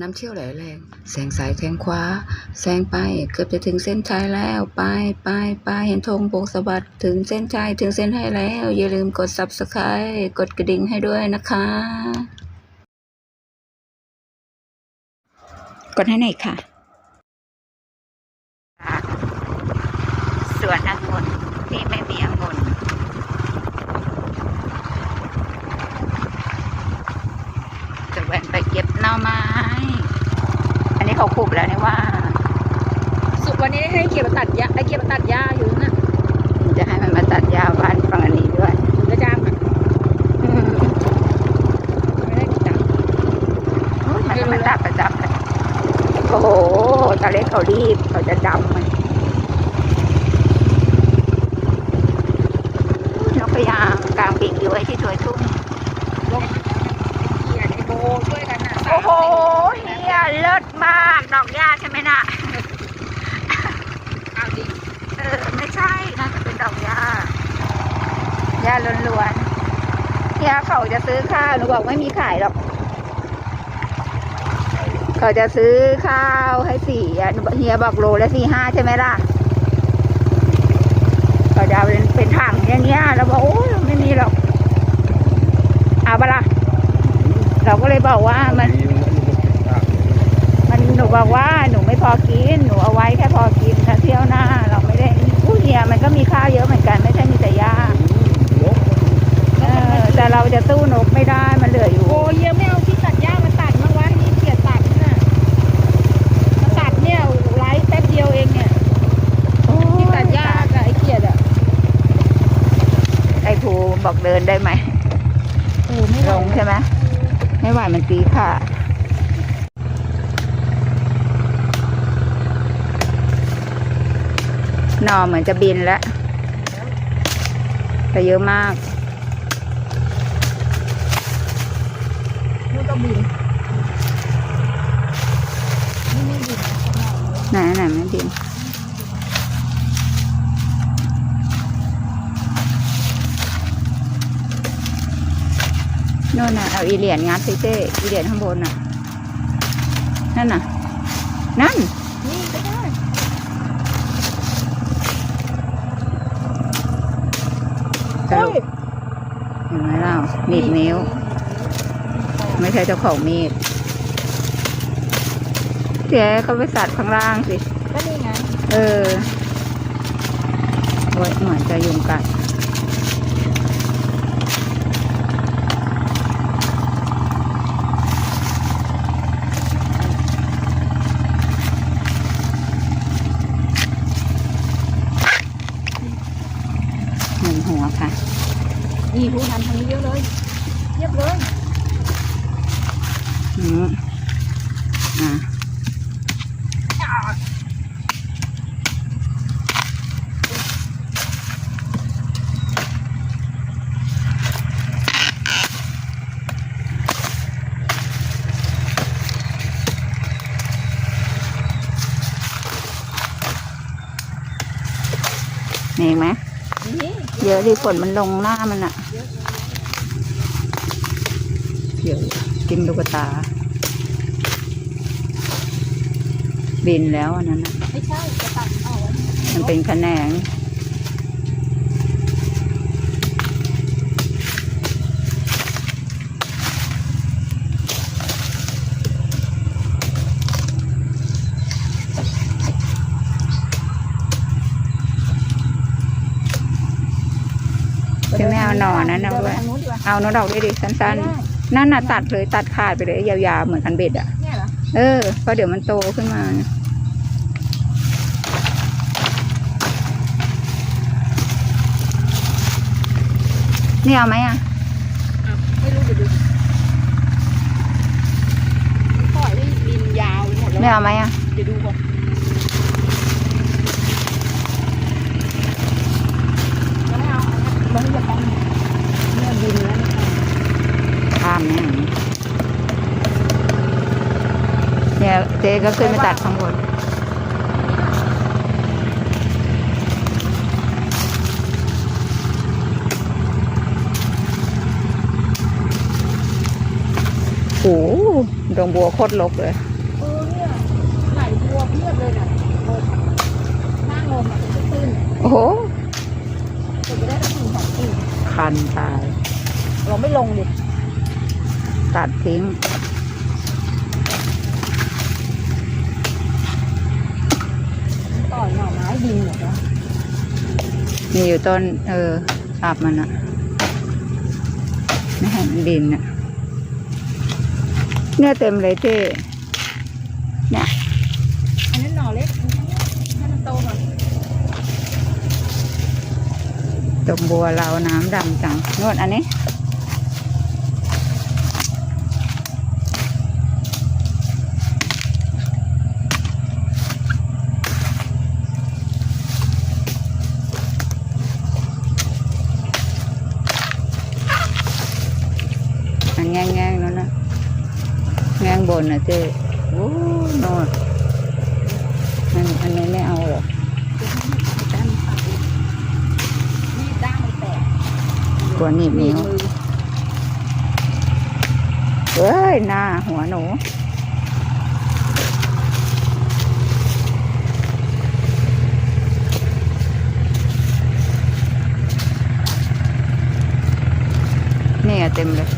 น้ำเชี่ยวไหลแรงแซงซ้ายแซงขวาแซงไป เกือบจะถึงเส้นชัยแล้ว ไปไปไปเห็นธงโบกสะบัดถึงเส้นชัยถึงเส้นให้แล้ว อย่าลืมกด subscribe กดกระดิ่งให้ด้วยนะคะ กดให้หน่อยค่ะ ส่วนองุ่นที่ไม่มีองุ่นจะแวนไปเก็บหน่อไม้อันนี้ เขาขุบแล้วเนี่ยว่า สุกวันนี้ให้เกียรติมาตัดหญ้าไอ้เกียรติมาตัดหญ้าอยู่นั่นน่ะจะให้มันมาตัดยาวบ้านฝั่งอันนี้ด้วยกระจ้างอะอืมไม่ได้ติดตามมันก็มาตัดประจำเลยโอ้โหตอนเล็กเขารีบเขาจะดำมันนกพยางกลางปีกอยู่ไว้ที่ถวยทุ่งลงเกียรติไอ้โบช่วยกันน่ะโอ้โหเฮี ยเลิศมาก ดอกหญ้าใช่ไหมน่ะเอาดิเออไม่ใช่น่าจะเป็นดอกหญ้าหญ้าล้วนๆเฮียเขาจะซื้อข้าวหนูบอกไม่มีขายหรอก เขาจะซื้อข้าวให้สี่อะหนูบอกเฮียบอกโลละสี่ห้าใช่ไหมล่ะเขาจะเอาเป็นเป็นถังอย่างเงี้ยเราบอกโอ้ยไม่มีหรอกเอาปะล่ะเราก็เลยบอกว่ามันมันหนู บอกว่าหนูไม่พอกิน หนูเอาไว้แค่พอกินถ้าเที่ยวหน้า เราไม่ได้ผู้เฮียมันก็มีข้าวเยอะเหมือนกันไม่ใช่มีแต่หญ้าเออแต่เราจะสู้นกไม่ได้มันเหลืออยู่โบเยี่ยไม่เอาที่ตัดหญ้ามาตัดมางวะนี่เกียรติตัดน่ะมาตัดเนี่ยไลฟ์แป๊บเดียวเองเนี่ยที่ตัดหญ้ากับไอ้เกียรติอะไอ้ภูบอกเดินได้ไหมโอ้ไม่ลงใช่ไหมไม่ไหวมันตีค่ะ หนอเหมือนจะบินแล้วแต่เยอะมากนู่นก็บินนี่ไม่บินไหนไหนไม่บินโน่นน่ะเอาอีเหรียญงัดสิเจ้อีเหรียญข้างบนน่ะ นั่นน่ะ นั่น นี่ก็ได้ สรุปเห็นไหมเราหนีบนิ้ว ไม่ใช่เจ้าของมีดเจ๊เขาไปสัตว์ข้างล่างสิ ก็นี่ไง เออโอ้ยเหมือนจะยุงกัด หนึ่งหัวค่ะ นี่ผู้ทำทางนี้เยอะ ดิฝนมันลงหน้ามันอะเดี๋ยวกินลูกตา บินแล้วอันนั้นน่ะไม่ใช่จะตัดเอาไว้มันเป็นแขนง คือไม่เอาหน่อนั้นเอาด้วยทางนู้นดีกว่าเอาโน้ตดอกด้วยดิสั้นๆ นั่นน่ะตัดเลยตัดขาดไปเลยยาวๆเหมือนคันเบ็ดอะเนี่ยเหรอเออเพราะเดี๋ยวมันโตขึ้นมานี่เอาไหมอะอะไม่รู้เดี๋ยวดูปล่อยให้บินยาวไปหมดแล้วไม่เอาไหมอะเดี๋ยวดูก่อนยังไม่เอา มันจะต้องเนี่ยบินแล้วข้ามเนี่ยเนี่ยเจ๊ก็ขึ้นไปตัดข้างบนดงบัวโคตรลกเลยเออเนี่ยไหลบัวเพียบเลยน่ะลมหน้างมอะเป็นตื้นโอ้ คันตาย เราไม่ลงดิ ตัดทิ้ง ต่อยหน่อไม้ดินหมดแล้วมีอยู่ต้น เออสับมันอะไม่ให้มันดินอะเนี่ยเต็มเลยเจ้เนี่ย อันนั้นหน่อเล็กให้มันโตหน่อย ดอกบัวเราน้ำดำจังนวดอันนี้อันแง่งแง่งๆนั่นนะแง่งบนนะเจ๊โอ้โนดอันอันนี้ไม่เอาหรอก ด้านขาดนี่ด้ามมันแตก กลัวหนีบนิ้วมือเฮ้ย หน้าหัวหนูนี่อะเต็มเลย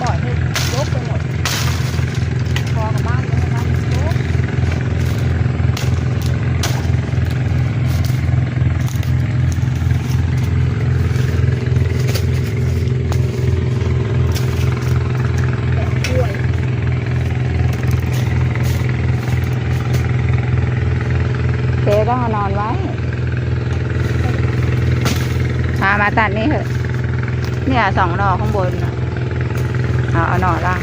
ปล่อยให้ยกไปหมดพอกับบ้านแล้วกับบ้านยก แกะกล้วย เจ๊ ต้องเอานอนไว้มามาตัดนี่เถอะ เนี่ยสองหน่อข้างบนเอาเอาหน่อล่าง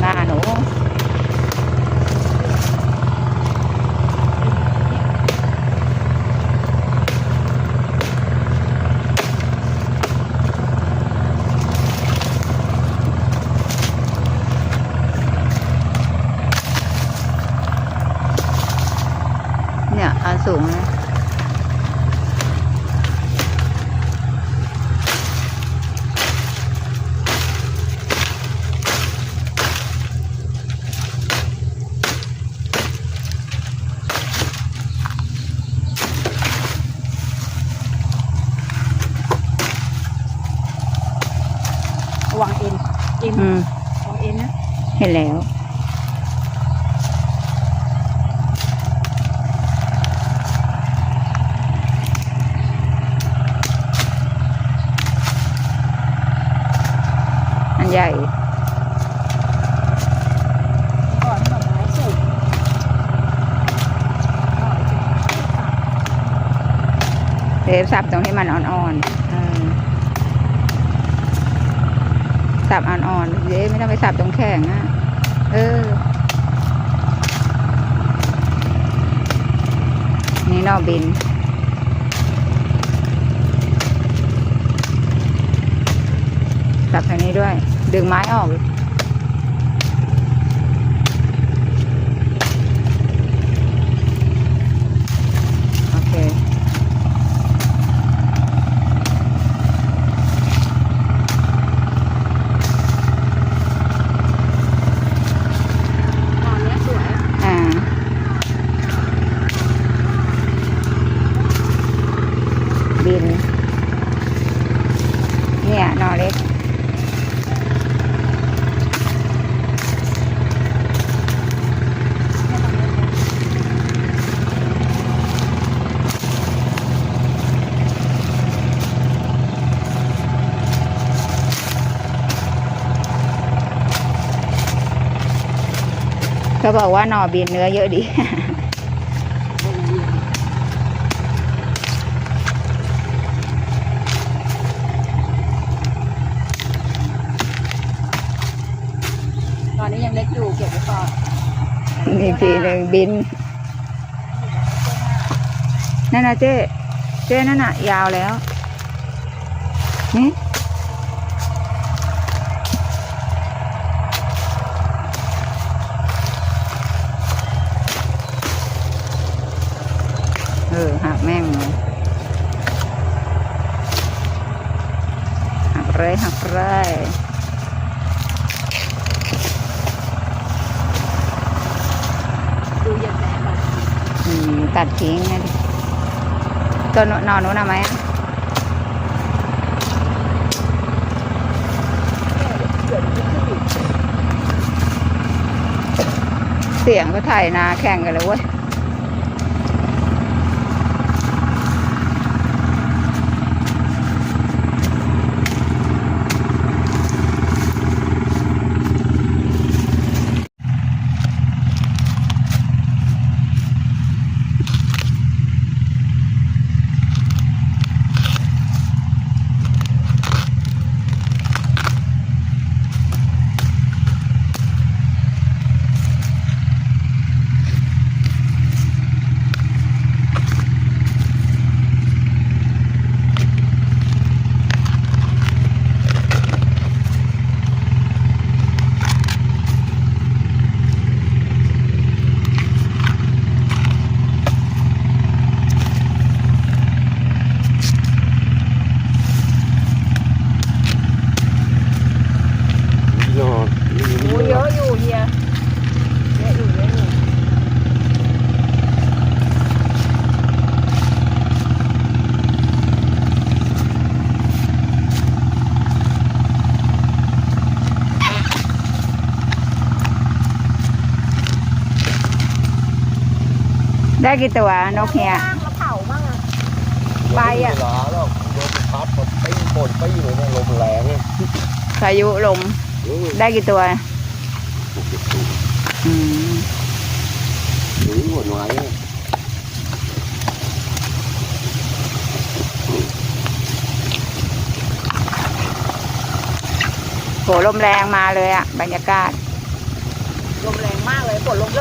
หน้าหนู เนี่ยอันสูงนะ ระวังเอ็นเอ็น อืม ระวังเอ็นนะ เห็นแล้ว อัน ใหญ่ก่อนหน่อไม้สุกหน่อจะตัดเทปสับตรงที่มันอ่อนๆสับอ่อนๆเย้ไม่ต้องไปสับตรงแข็งอะเออ นี่นอกบินสับทางนี้ด้วย ดึงไม้ออก โอเค หน่อเนี้ยสวย อ่า บิน เนี่ยหนอเล็ก เขา บอกว่าหน่อบินเนื้อเยอะดี ตอนนี้ยังเล็กอยู่เก็บไว้ก่อนอีกทีหนึ่งบิน นั่นนะเจ๊ เจ๊นั่นน่ะ ยาวแล้วนี่ ออหักแม่งเลยเลยหักเลยดูย็นแม่แบบอืมตัดทิ้งไงดิตัวนนอนนู้นอาไหมอะเสียงก็ถ่ายนาแข่งกันเลยเว้ย นอน โอ้เยอะอยู่เฮียเยอะอยู่เยอะอยู่ ได้กี่ตัวนกเฮียย่างแล้วเผามั่งอะไปอะเวลาแล้วลมพัดหมดปี้ฝนปี้เลยเนี่ยลมแรงเนี่ยพายุลมอืมได้กี่ตัว ถูกถูกอืมหรือหัวไม้เนี่ยโหลมแรงมาเลยอะบรรยากาศ ลมแรงมากเลยฝนลมเริ่ม